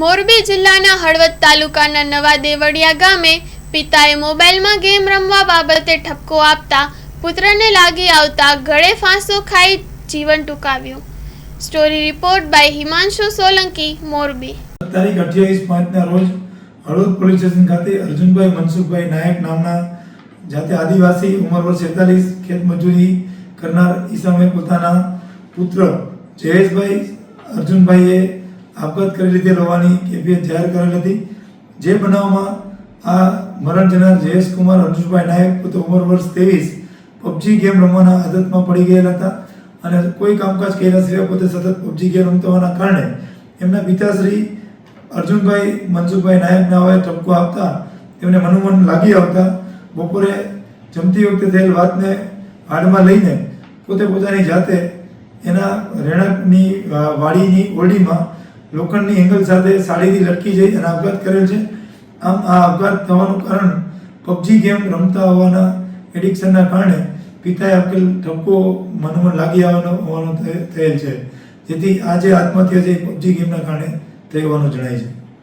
મોરબી જિલ્લાના હળવદ તાલુકાના નવા દેવડિયા ગામે પિતાએ મોબાઈલમાં ગેમ રમવા બાબતે ઠપકો આપતા પુત્રને લાગી આવતા ગળે ફાંસો ખાઈ જીવન ટૂંકાવ્યું. Story report by Himanshu Solanki, Morbi. તારીખ અઠ્યાવીસ પાંચના રોજ હળવદ પોલીસ સ્ટેશન ખાતે અર્જુનભાઈ મનસુખભાઈ નાયક નામના જાતે આદિવાસી, ઉંમર વર્ષ છેતાલીસ, ખેત મજૂરી કરનાર ઈસામે પોતાના પુત્ર જયેશભાઈ અર્જુનભાઈએ આપઘાત કરી લીધેલ હોવાની કેફિયત જાહેર કરેલ હતી. જે બનાવમાં આ મરણ જનાર જયેશ કુમાર અર્જુનભાઈ નાયક, પોતે ઉંમર વર્ષ ત્રેવીસ, પબજી ગેમ રમવાના આદતમાં પડી ગયેલા હતા અને કોઈ કામકાજ કર્યા સિવાય પોતે સતત પબજી ગેમ રમતા કારણે એમના પિતાશ્રી અર્જુનભાઈ મનસુખભાઈ નાયક હોય ટપકો આપતા તેમને મનોમન લાગી આવતા બપોરે જમતી વખતે થયેલ વાતને હાડમાં લઈને પોતે પોતાની જાતે એના રહેણાંકની વાડીની ઓરડીમાં લોખંડની એંગલ સાથે સાડીથી લટકી જઈ અને આપઘાત કરેલ છે. આમ આ આપઘાત થવાનું કારણ પબજી ગેમ રમતા હોવાના એડિક્શનના કારણે પિતાએ આપેલ ઠપકો મનોમન લાગી આવવાનો હોવાનું થયેલ છે. જેથી આ જે આત્મહત્યા એ પબજી ગેમના કારણે થઈ હોવાનું જણાય છે.